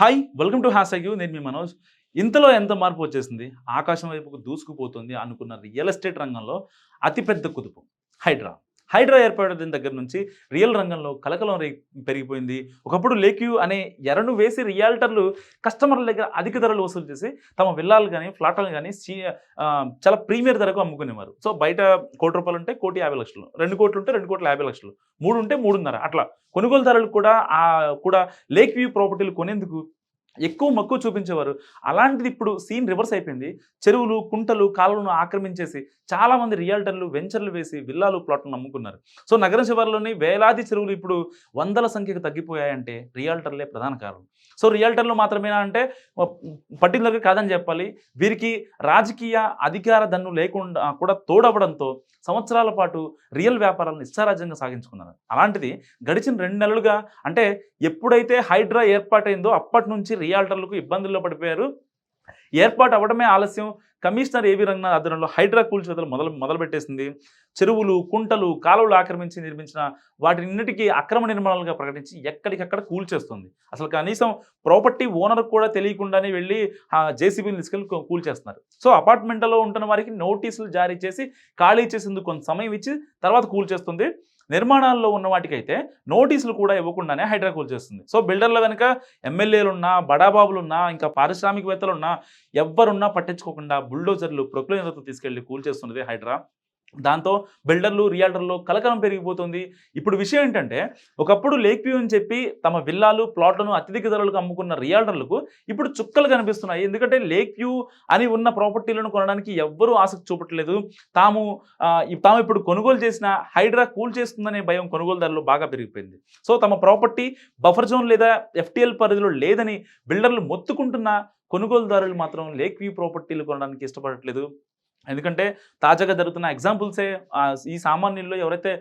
Hi welcome to hash you నేను మీ మనోజ్. ఇంతలో ఎంత మార్పు వచ్చేసింది? ఆకాశం వైపుకు దూసుకుపోతుంది అనుకున్న రియల్ ఎస్టేట్ రంగంలో అతిపెద్ద కుదుపు. హైడ్రా హైడ్రా ఏర్పడిన దగ్గర నుంచి రియల్ రంగంలో కలకలం రే- పెరిగిపోయింది. ఒకప్పుడు లేక్యూ అనే ఎరను వేసి రియాల్టర్లు కస్టమర్ల దగ్గర అధిక ధరలు వసూలు చేసి తమ విల్లాలు కానీ ఫ్లాట్లను కానీ చాలా ప్రీమియర్ ధరకు అమ్ముకునేవారు. సో బయట కోటి రూపాయలు ఉంటే కోటి యాభై లక్షలు రెండు కోట్లు ఉంటే రెండు కోట్ల యాభై లక్షలు మూడు ఉంటే మూడున్నర అట్లా. కొనుగోలుదారులు కూడా ఆ కూడా లేక్ వ్యూ ప్రాపర్టీలు కొనేందుకు ఎక్కువ మక్కువ చూపించేవారు. అలాంటిది ఇప్పుడు సీన్ రివర్స్ అయిపోయింది. చెరువులు కుంటలు కాలువలను ఆక్రమించేసి చాలామంది రియల్టర్లు రియాల్టర్లు వెంచర్లు వేసి విల్లాలు ప్లాట్లను నమ్ముకున్నారు సో నగర శివార్లోని వేలాది చెరువులు ఇప్పుడు వందల సంఖ్యకు తగ్గిపోయాయంటే రియాల్టర్లే ప్రధాన కారణం. సో రియల్టర్లు మాత్రమేనా అంటే పర్టికులర్గా కాదని చెప్పాలి. వీరికి రాజకీయ అధికార దన్ను లేకుండా కూడా తోడవడంతో సంవత్సరాల పాటు రియల్ వ్యాపారాలను ఇష్టారాజ్యంగా సాగించుకున్నారు. అలాంటిది గడిచిన రెండు నెలలుగా అంటే ఎప్పుడైతే హైడ్రా ఏర్పాటైందో అప్పటి నుంచి రియాల్టర్లకు ఇబ్బందుల్లో పడిపోయారు. ఏర్పాటు అవ్వడమే ఆలస్యం. కమిషనర్ ఏవి రంగనాథ్ ఆధ్వర్యంలో హైడ్రా కూల్చివేతలు మొదలు మొదలుపెట్టేసింది. చెరువులు కుంటలు కాలువలు ఆక్రమించి నిర్మించిన వాటినిన్నిటికీ అక్రమ నిర్మాణాలుగా ప్రకటించి ఎక్కడికక్కడ కూల్చేస్తుంది అసలు కనీసం ప్రాపర్టీ ఓనర్ కూడా తెలియకుండానే వెళ్ళి ఆ జేసీబీని తీసుకెళ్ళి కూల్ కూల్చేస్తున్నారు సో అపార్ట్మెంట్లో ఉంటున్న వారికి నోటీసులు జారీ చేసి ఖాళీ చేసేందుకు కొంత సమయం ఇచ్చి తర్వాత కూల్చేస్తుంది నిర్మాణాల్లో ఉన్న వాటికైతే నోటీసులు కూడా ఇవ్వకుండానే హైడ్రా కూల్చేస్తుంది సో బిల్డర్ల వెనుక ఎమ్మెల్యేలు బడాబాబులున్నా బడాబాబులు ఉన్నా ఇంకా పారిశ్రామికవేత్తలు ఉన్నా ఎవ్వరున్నా పట్టించుకోకుండా బుల్డోజర్లు ప్రొక్లైనర్తో తీసుకెళ్ళి కూల్చేస్తున్నది హైడ్రా. దాంతో బిల్డర్లు రియల్టర్లు కలకలం పెరిగిపోతుంది. ఇప్పుడు విషయం ఏంటంటే ఒకప్పుడు లేక్ వ్యూ అని చెప్పి తమ విల్లాలు ప్లాట్లను అత్యధిక ధరలకు అమ్ముకున్న రియాల్టర్లకు ఇప్పుడు చుక్కలు కనిపిస్తున్నాయి. ఎందుకంటే లేక్ వ్యూ అని ఉన్న ప్రాపర్టీలను కొనడానికి ఎవ్వరూ ఆసక్తి చూపట్లేదు. తాము తాము ఇప్పుడు కొనుగోలు చేసిన హైడ్రా కూల్ చేస్తుందనే భయం కొనుగోలుదారులు బాగా పెరిగిపోయింది. సో తమ ప్రాపర్టీ బఫర్ జోన్ లేదా ఎఫ్టిఎల్ పరిధిలో లేదని బిల్డర్లు మొత్తుకుంటున్న కొనుగోలుదారులు మాత్రం లేక్ వ్యూ ప్రాపర్టీలు కొనడానికి ఇష్టపడట్లేదు. ఎందుకంటే తాజాగా జరుగుతున్న ఎగ్జాంపుల్సే ఈ సామాన్యుల్లో ఎవరైతే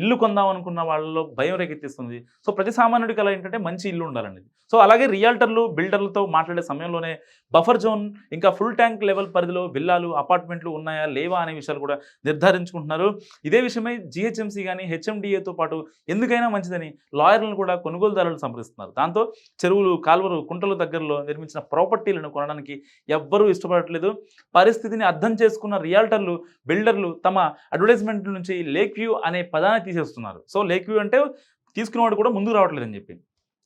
ఇల్లు కొందాం అనుకున్న వాళ్ళలో భయం రేకెత్తిస్తుంది. సో ప్రతి సామాన్యుడికి అలా ఏంటంటే మంచి ఇల్లు ఉండాలండి. సో అలాగే రియాల్టర్లు బిల్డర్లతో మాట్లాడే సమయంలోనే బఫర్ జోన్ ఇంకా ఫుల్ ట్యాంక్ లెవెల్ పరిధిలో విల్లాలు అపార్ట్మెంట్లు ఉన్నాయా లేవా అనే విషయాలు కూడా నిర్ధారించుకుంటున్నారు. ఇదే విషయమై జిహెచ్ఎంసీ కానీ హెచ్ఎండిఏతో పాటు ఎందుకైనా మంచిదని లాయర్లను కూడా కొనుగోలుదారులు సంప్రదిస్తున్నారు. దాంతో చెరువులు కాలువలు కుంటల దగ్గరలో నిర్మించిన ప్రాపర్టీలను కొనడానికి ఎవ్వరూ ఇష్టపడట్లేదు. పరిస్థితిని అర్థం చేసుకున్న రియాల్టర్లు బిల్డర్లు తమ అడ్వర్టైజ్మెంట్ నుంచి లేక్ వ్యూ అనే పదాన్ని తీసేస్తున్నారు. సో లేక్ వ్యూ అంటే తీసుకునేవాడు కూడా ముందుకు రావట్లేదని చెప్పి.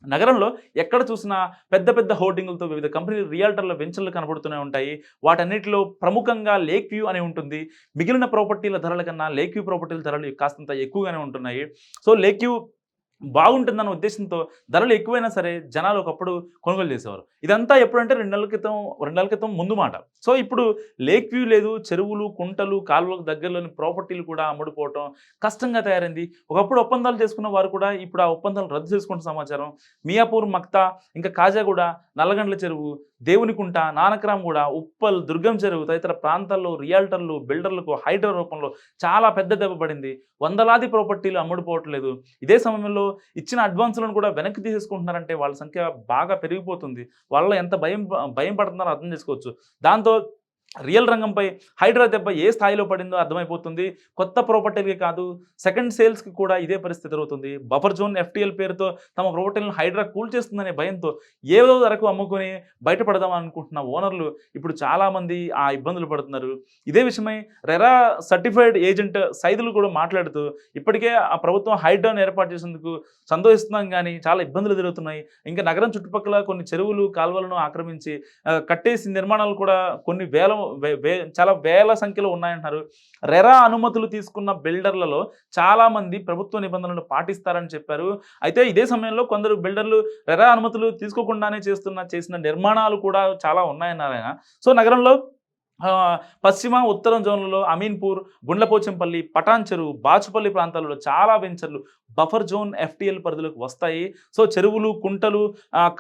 నగరంలో ఎక్కడ చూసినా పెద్ద పెద్ద హోర్డింగులతో వివిధ కంపెనీలు రియాల్టర్ల వెంచర్లు కనబడుతూనే ఉంటాయి. వాటన్నిటిలో ప్రముఖంగా లేక్ వ్యూ అని ఉంటుంది. మిగిలిన ప్రాపర్టీల ధరల కన్నా లేక్ వ్యూ ప్రాపర్టీల ధరలు కాస్తంత ఎక్కువగానే ఉంటున్నాయి. సో లేక్ వ్యూ బాగుంటుందన్న ఉద్దేశంతో ధరలు ఎక్కువైనా సరే జనాలు ఒకప్పుడు కొనుగోలు చేసేవారు. ఇదంతా ఎప్పుడంటే రెండు నెలల క్రితం రెండు నెలల క్రితం ముందు మాట. సో ఇప్పుడు లేక్ వ్యూ లేదు చెరువులు కుంటలు కాలువలకు దగ్గరలోని ప్రాపర్టీలు కూడా అమ్ముడుపోవటం కష్టంగా తయారైంది. ఒకప్పుడు ఒప్పందాలు చేసుకున్న వారు కూడా ఇప్పుడు ఆ ఒప్పందాలు రద్దు చేసుకుంటున్న సమాచారం. మియాపూర్ మక్తా ఇంకా కాజాగూడ నల్లగండ్ల చెరువు దేవునికుంట నానక్రామ్గూడ ఉప్పల్ దుర్గం చెరువు తదితర ప్రాంతాల్లో రియాల్టర్లు బిల్డర్లకు హైడ్రో రూపంలో చాలా పెద్ద దెబ్బ పడింది. వందలాది ప్రాపర్టీలు అమ్ముడుపోవట్లేదు. ఇదే సమయంలో ఇచ్చిన అడ్వాన్సులను కూడా వెనక్కి తీసేసుకుంటున్నారంటే వాళ్ళ సంఖ్య బాగా పెరిగిపోతుంది. వాళ్ళ ఎంత భయం భయం పడుతున్నారో అర్థం చేసుకోవచ్చు. దాంతో రియల్ రంగంపై హైడ్రా దెబ్బ ఏ స్థాయిలో పడిందో అర్థమైపోతుంది. కొత్త ప్రాపర్టీలకి కాదు సెకండ్ సేల్స్కి కూడా ఇదే పరిస్థితి జరుగుతుంది. బఫర్ జోన్ ఎఫ్టీఎల్ పేరుతో తమ ప్రాపర్టీలను హైడ్రా కూల్ చేస్తుందనే భయంతో ఏదో ధరకు అమ్ముకొని బయటపడదాం అనుకుంటున్న ఓనర్లు ఇప్పుడు చాలామంది ఆ ఇబ్బందులు పడుతున్నారు. ఇదే విషయమై రెరా సర్టిఫైడ్ ఏజెంట్ సైదులు కూడా మాట్లాడుతూ ఇప్పటికే ఆ ప్రభుత్వం హైడ్రాను ఏర్పాటు చేసేందుకు సంతోషిస్తున్నాం కానీ చాలా ఇబ్బందులు ఎదురవుతున్నాయి. ఇంకా నగరం చుట్టుపక్కల కొన్ని చెరువులు కాలువలను ఆక్రమించి కట్టేసి నిర్మాణాలు కూడా కొన్ని వేల చాలా వేల సంఖ్యలో ఉన్నాయంటున్నారు. రెరా అనుమతులు తీసుకున్న బిల్డర్లలో చాలా మంది ప్రభుత్వ నిబంధనలు పాటిస్తారని చెప్పారు. అయితే ఇదే సమయంలో కొందరు బిల్డర్లు రెరా అనుమతులు తీసుకోకుండానే చేస్తున్న చేసిన నిర్మాణాలు కూడా చాలా ఉన్నాయన్నారు ఆయన సో నగరంలో పశ్చిమ ఉత్తరం జోన్లలో అమీన్పూర్ గుండ్లపోచంపల్లి పటాన్ చెరువు బాచుపల్లి ప్రాంతాలలో చాలా వెంచర్లు బఫర్ జోన్ ఎఫ్టిఎల్ పరిధిలోకి వస్తాయి. సో చెరువులు కుంటలు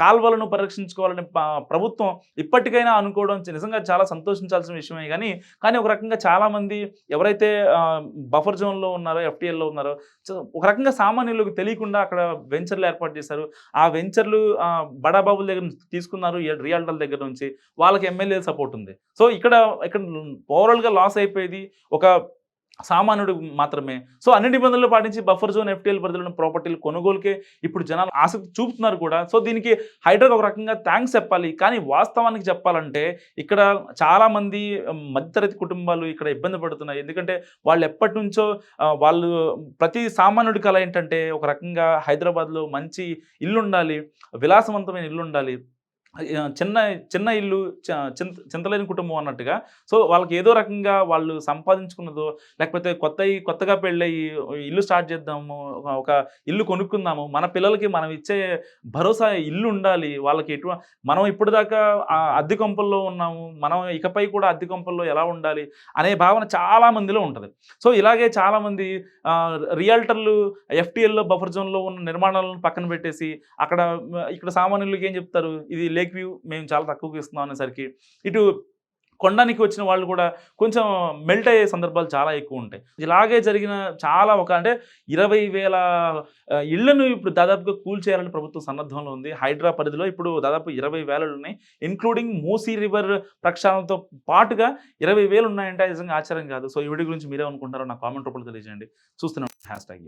కాల్వలను పరిరక్షించుకోవాలని ప్రభుత్వం ఇప్పటికైనా అనుకోవడం నిజంగా చాలా సంతోషించాల్సిన విషయమే కానీ కానీ ఒక రకంగా చాలామంది ఎవరైతే బఫర్ జోన్లో ఉన్నారో ఎఫ్టిఎల్లో ఉన్నారో ఒక రకంగా సామాన్యులకు తెలియకుండా అక్కడ వెంచర్లు ఏర్పాటు చేశారు. ఆ వెంచర్లు బడాబాబుల దగ్గర నుంచి తీసుకున్నారు ఈ రియాల్టర్ల దగ్గర నుంచి. వాళ్ళకి ఎమ్మెల్యే సపోర్ట్ ఉంది. సో ఇక్కడ ఇక్కడ ఓవరాల్గా లాస్ అయిపోయేది ఒక సామాన్యుడు మాత్రమే. సో అన్ని నిబంధనలు పాటించి బఫర్ జోన్ ఎఫ్టీఎల్ పరిధిలో ప్రాపర్టీలు కొనుగోలుకే ఇప్పుడు జనాలు ఆసక్తి చూపుతున్నారు కూడా. సో దీనికి హైడ్రాకి ఒక రకంగా థ్యాంక్స్ చెప్పాలి. కానీ వాస్తవానికి చెప్పాలంటే ఇక్కడ చాలామంది మధ్యతరగతి కుటుంబాలు ఇక్కడ ఇబ్బంది పడుతున్నాయి. ఎందుకంటే వాళ్ళు ఎప్పటి నుంచో వాళ్ళు ప్రతి సామాన్యుడి కళ ఏంటంటే ఒక రకంగా హైదరాబాద్లో మంచి ఇల్లు ఉండాలి విలాసవంతమైన ఇల్లు ఉండాలి చిన్న చిన్న ఇల్లు చ- చింత చింతలేని కుటుంబం అన్నట్టుగా. సో వాళ్ళకి ఏదో రకంగా వాళ్ళు సంపాదించుకున్నదో లేకపోతే కొత్త కొత్తగా పెళ్ళయి ఇల్లు స్టార్ట్ చేద్దాము ఒక- ఇల్లు కొనుక్కుందాము మన పిల్లలకి మనం ఇచ్చే భరోసా ఇల్లు ఉండాలి వాళ్ళకి ఎటు మనం ఇప్పటిదాకా ఆ అద్దె కొంపల్లో ఉన్నాము మనం ఇకపై కూడా అద్దె కొంపల్లో ఎలా ఉండాలి అనే భావన చాలా మందిలో ఉంటుంది. సో ఇలాగే చాలామంది రియల్టర్లు ఎఫ్టీఎల్లో బఫర్ జోన్లో ఉన్న నిర్మాణాలను పక్కన పెట్టేసి అక్కడ ఇక్కడ సామాన్యులకి ఏం చెప్తారు? ఇది లేక్ వ్యూ మేము చాలా తక్కువకి ఇస్తున్నాం అనేసరికి ఇటు కొండానికి వచ్చిన వాళ్ళు కూడా కొంచెం మెల్ట్ అయ్యే సందర్భాలు చాలా ఎక్కువ ఉంటాయి. ఇలాగే జరిగిన చాలా ఒక అంటే ఇరవై వేల ఇళ్ళను ఇప్పుడు దాదాపుగా కూల్ చేయాలని ప్రభుత్వం సన్నద్ధంలో ఉంది. హైడ్రా పరిధిలో ఇప్పుడు దాదాపు ఇరవై వేలు ఉన్నాయి. ఇన్క్లూడింగ్ మూసీ రివర్ ప్రక్షాళనతో పాటుగా ఇరవై వేలు ఉన్నాయంటే. నిజంగా ఆశ్చర్యం కాదు. సో ఈ వీడియో గురించి మీరే అనుకుంటారో నా కామెంట్ రూపంలో తెలియజేయండి. చూస్తున్నాం. Hash tag